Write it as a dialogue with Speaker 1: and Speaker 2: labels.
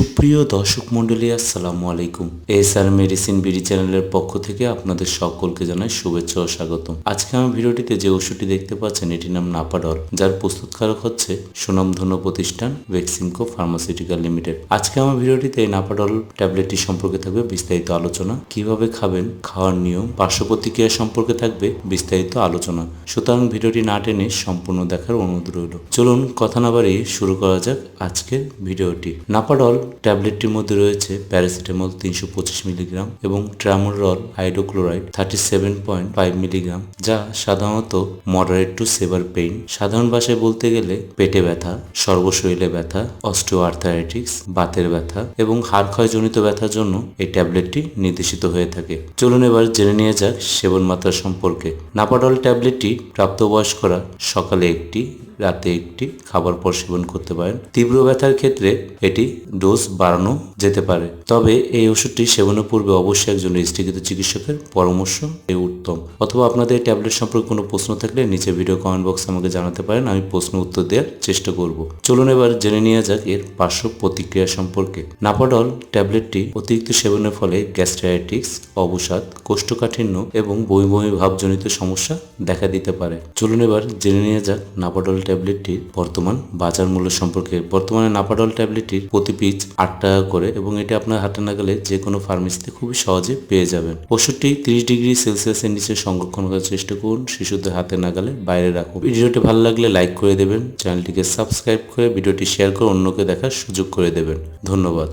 Speaker 1: সুপ্রিয় দর্শক মন্ডলী আসসালামু আলাইকুম। এস আর মেডিসিন বিডি চ্যানেলের পক্ষ থেকে আপনাদের সকলকে জানাই শুভেচ্ছা ও স্বাগতম। আজকে আমার ভিডিওটিতে যে ওষুধটি দেখতে পাচ্ছেন, এটির নাম নাপাডল যার প্রস্তুতকারক হচ্ছে সুনামধন্য প্রতিষ্ঠান ভেক্সিমকো ফার্মাসিউটিক্যাল লিমিটেড। আজকে আমার ভিডিওটিতে নাপাডল ট্যাবলেটটি সম্পর্কে থাকবে বিস্তারিত আলোচনা, কীভাবে খাবেন, খাওয়ার নিয়ম, পার্শ্ব প্রতিক্রিয়া সম্পর্কে থাকবে বিস্তারিত আলোচনা। সুতরাং ভিডিওটি না টেনে সম্পূর্ণ দেখার অনুরোধ রইল। চলুন কথা না বাড়িয়ে শুরু করা যাক আজকের ভিডিওটি। নাপাডল ট্যাবলেটটির মধ্যে রয়েছে প্যারাসিটামল তিনশো পঁচিশ মিলিগ্রাম এবং tramadol hydrochloride thirty seven point five milligram, যা সাধারণত মডারেট টু সেভার পেইন। সাধারণ ভাষায় বলতে গেলে পেটে ব্যথা, সর্বশরীরে ব্যথা অস্টিও আর্থারাইটিক্স বাতের ব্যথা এবং হাড় ক্ষয়জনিত ব্যথার জন্য এই ট্যাবলেটটি নির্দেশিত হয়ে থাকে। চলুন এবার জেনে নিয়ে যাক সেবন মাত্রা সম্পর্কে। নাপাডল ট্যাবলেটটি প্রাপ্তবয়স্করা সকালে একটি রাতে একটি খাবার পর সেবন করতে পারেন। তীব্র ব্যথার ক্ষেত্রে এটি ডোজ বাড়ানো যেতে পারে। তবে এই ওষুধটি সেবনের পূর্বে অবশ্যই একজন রেজিস্ট্রিকৃত চিকিৎসকের পরামর্শ এ উত্তম। অথবা আপনাদের ট্যাবলেট সম্পর্কে কোনো প্রশ্ন থাকলে নিচে ভিডিও কমেন্ট বক্সে আমাকে জানাতে পারেন। আমি প্রশ্ন উত্তর দেওয়ার চেষ্টা করব। চলুন এবার জেনে নেওয়া যাক এর পার্শ্ব প্রতিক্রিয়া সম্পর্কে। নাপাডল ট্যাবলেটটি অতিরিক্ত সেবনের ফলে গ্যাস্ট্রাইটিক্স অবসাদ, কোষ্ঠকাঠিন্য এবং বমি ভাবজনিত সমস্যা দেখা দিতে পারে। চলুন এবার জেনে নেওয়া যাক নাপাডল ট্যাবলেটটির বর্তমান বাজার মূল্য সম্পর্কে। বর্তমানে নাপাডল ট্যাবলেটটির প্রতি পিচ আট টাকা করে এবং এটি আপনার হাতে নাগালে যে কোনো ফার্মেসিতে খুবই সহজে পেয়ে যাবেন। ওষুধটি তিরিশ ডিগ্রি সেলসিয়াসের নিচে সংরক্ষণ করার চেষ্টা করুন। শিশুদের হাতে নাগালে বাইরে রাখুন। ভিডিওটি ভালো লাগলে লাইক করে দেবেন, চ্যানেলটিকে সাবস্ক্রাইব করে ভিডিওটি শেয়ার করে অন্যকে দেখার সুযোগ করে দেবেন। ধন্যবাদ।